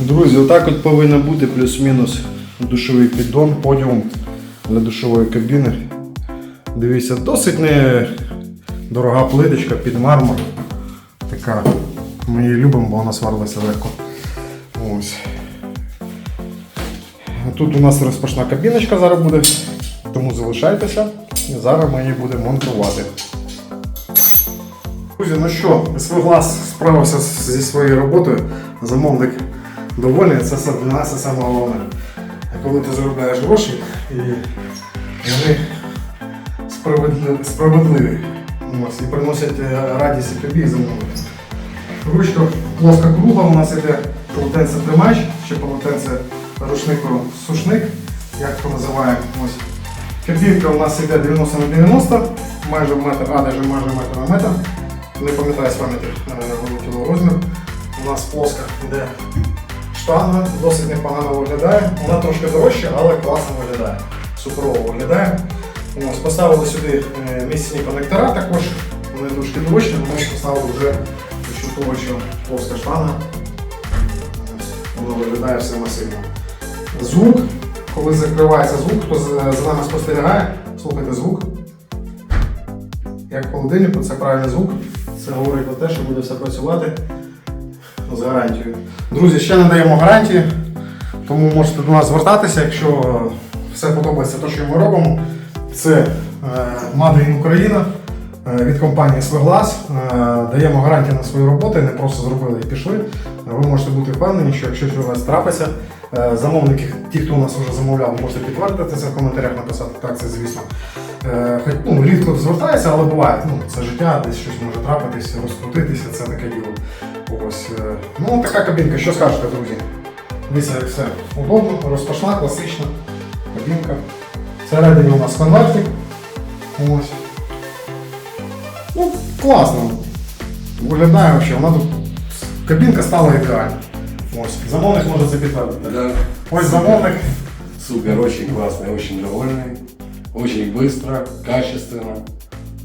Друзі, отак от повинен бути плюс-мінус душовий піддон, подіум для душової кабіни. Дивіться, досить не дорога плиточка під мармур. Така. Ми її любимо, бо вона сварилася легко. Ось. Тут у нас розпашна кабіночка зараз буде, тому залишайтеся. І зараз ми її будемо монтувати. Друзі, ну що, Свиглас справився зі своєю роботою. Замовник довольний, це для нас це саме головне. Коли ти заробляєш гроші і вони справедливі, справедливі і приносять е, радість і тобі і замовнику. Ручка плоска кругла, у нас іде полотенце тримач, чи полотенце рушнику сушник, як то називаємо. Ось. У нас іде 90 на 90, майже в метр, а навіть майже метр на метр. Не пам'ятаю з пам'яті е, вилетіло розмір. У нас плоска йде штанга, досить непогано виглядає. Вона трошки дорожча, але класно виглядає. Суперово виглядає. Ось, поставили сюди е, місцеві коннектора також. Вони трошки дорожчі, але ми поставили вже що плоска штанга. Воно виглядає все масивно. Звук, коли закривається звук, хто за нами спостерігає, слухайте звук. Як холодильнику, це правильний звук. Це говорить про те, що буде все працювати з гарантією. Друзі, ще не даємо гарантії, тому можете до нас звертатися, якщо все подобається те, що ми робимо. Це е, Made in Україна е, від компанії Свеглас. Е, Даємо гарантію на свої роботи, не просто зробили і пішли. Ви можете бути впевнені, що якщо щось у вас трапиться, замовники, ті, хто у нас вже замовляв, можете підтвердити це в коментарях написати. Так, це звісно. Ну, рідко звертається, але буває. Ну, це життя, десь щось може трапитись, розкрутитися, це таке діло. Ось, е, ну, така кабінка, що скажете, друзі? Дивіться, як все удобно, розпашна, класична кабінка. Всередині у нас конвертик. Ось. Ну, класно. Виглядає взагалі, вона тут. Кабінка стала ідеальна. Ось. Замовник може це підтвердити. Да, Ось замовник. супер, очень классный, очень довольный, очень быстро, качественно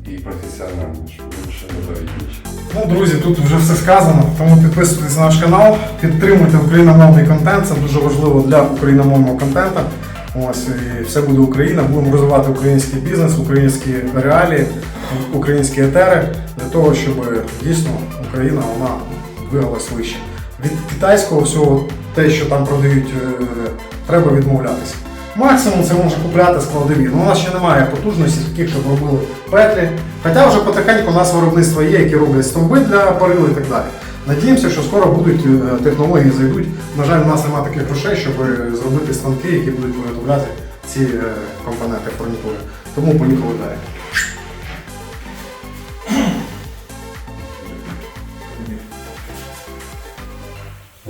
и профессионально. Что Лучше добавить нечего. Ну, друзі, тут вже все сказано, тому підписуйтесь на наш канал, підтримуйте україномовний контент, це дуже важливо для україномовного контенту. Ось і все буде Україна. Будемо розвивати український бізнес, українські реалії, українські етери для того, щоб дійсно Україна вона двигалась вище. Від китайського всього, те, що там продають, е, треба відмовлятися. Максимум це може купляти складові. Ну, у нас ще немає потужності, таких, щоб робили петлі. Хоча вже потихеньку у нас виробництво є, які роблять стовби для парили і так далі. Надіємося, що скоро будуть е, технології зайдуть. На жаль, у нас немає таких грошей, щоб е, зробити станки, які будуть виготовляти ці е, компоненти фурнітури. Тому поїхали далі.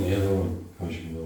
Я думаю, очень было.